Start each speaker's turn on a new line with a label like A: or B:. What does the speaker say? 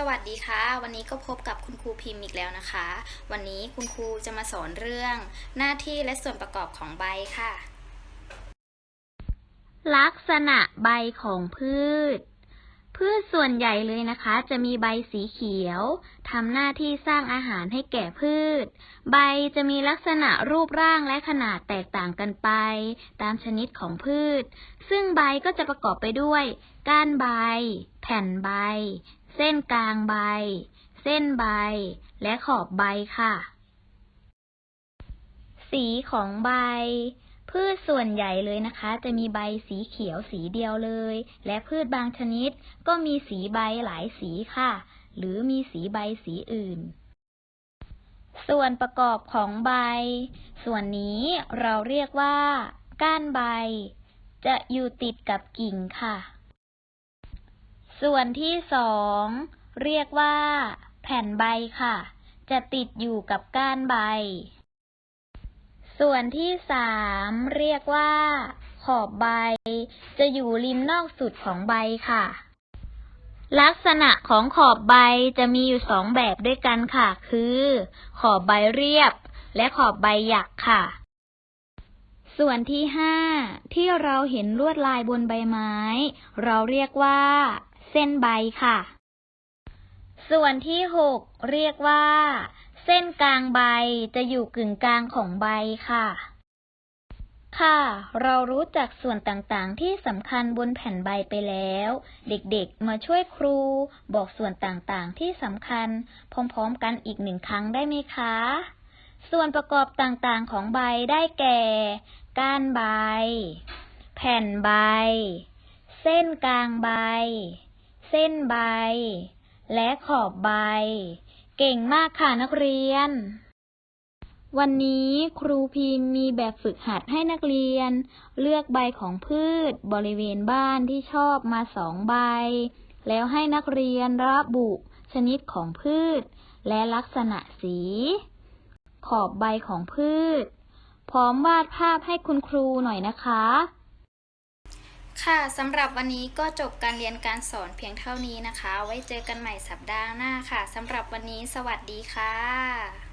A: สวัสดีค่ะ วันนี้ก็พบกับคุณครูพิมพ์อีกแล้วนะคะ วันนี้คุณครูจะมาสอนเรื่อง หน้าที่และส่วนประกอบของใบค่ะ
B: ลักษณะใบของพืช พืชส่วนใหญ่เลยนะคะ จะมีใบสีเขียวทำหน้าที่สร้างอาหารให้แก่พืช ใบจะมีลักษณะรูปร่างและขนาดแตกต่างกันไป ตามชนิดของพืช ซึ่งใบก็จะประกอบไปด้วย ก้านใบ แผ่นใบ เส้นกลางใบ เส้นใบ และขอบใบค่ะ สีของใบ พืชส่วนใหญ่เลยนะคะ จะมีใบสีเขียวสีเดียวเลย และพืชบางชนิดก็มีสีใบหลายสีค่ะ หรือมีสีใบสีอื่นส่วนประกอบของใบ ส่วนนี้เราเรียกว่า ก้านใบ จะอยู่ติดกับกิ่งค่ะ ส่วนที่สองเรียกว่า แผ่นใบค่ะ จะติดอยู่กับก้านใบ ส่วนที่สามเรียกว่า ขอบใบ จะอยู่ริมนอกสุดของใบค่ะ ลักษณะของขอบใบจะมีอยู่สองแบบด้วยกันค่ะ คือ ขอบใบเรียบ และขอบใบหยักค่ะส่วนที่ห้าที่เราเห็นลวดลายบนใบไม้ เราเรียกว่า เส้นใบค่ะ ส่วนที่หกเรียกว่า เส้นกลางใบจะอยู่กึ่งกลางของใบค่ะ ค่ะ เรารู้จักส่วนต่างๆ ที่สำคัญบนแผ่นใบไปแล้ว เด็กๆ มาช่วยครู บอกส่วนต่างๆ ที่สำคัญ พร้อมๆ กันอีกหนึ่งครั้งได้ไหมคะส่วนประกอบต่างๆของใบได้แก่ ก้านใบ แผ่นใบ เส้นกลางใบ เส้นใบ และขอบใบ เก่งมากค่ะนักเรียน วันนี้ครูพิมพ์มีแบบฝึกหัดให้นักเรียน เลือกใบของพืชบริเวณบ้านที่ชอบมาสองใบ แล้วให้นักเรียนระบุชนิดของพืช และลักษณะสี ขอบใบของพืช พร้อมวาดภาพให้คุณครูหน่อยนะคะ
A: ค่ะสำหรับวันนี้ก็จบการเรียนการสอนเพียงเท่านี้นะคะ ไว้เจอกันใหม่สัปดาห์หน้าค่ะสำหรับวันนี้สวัสดีค่ะ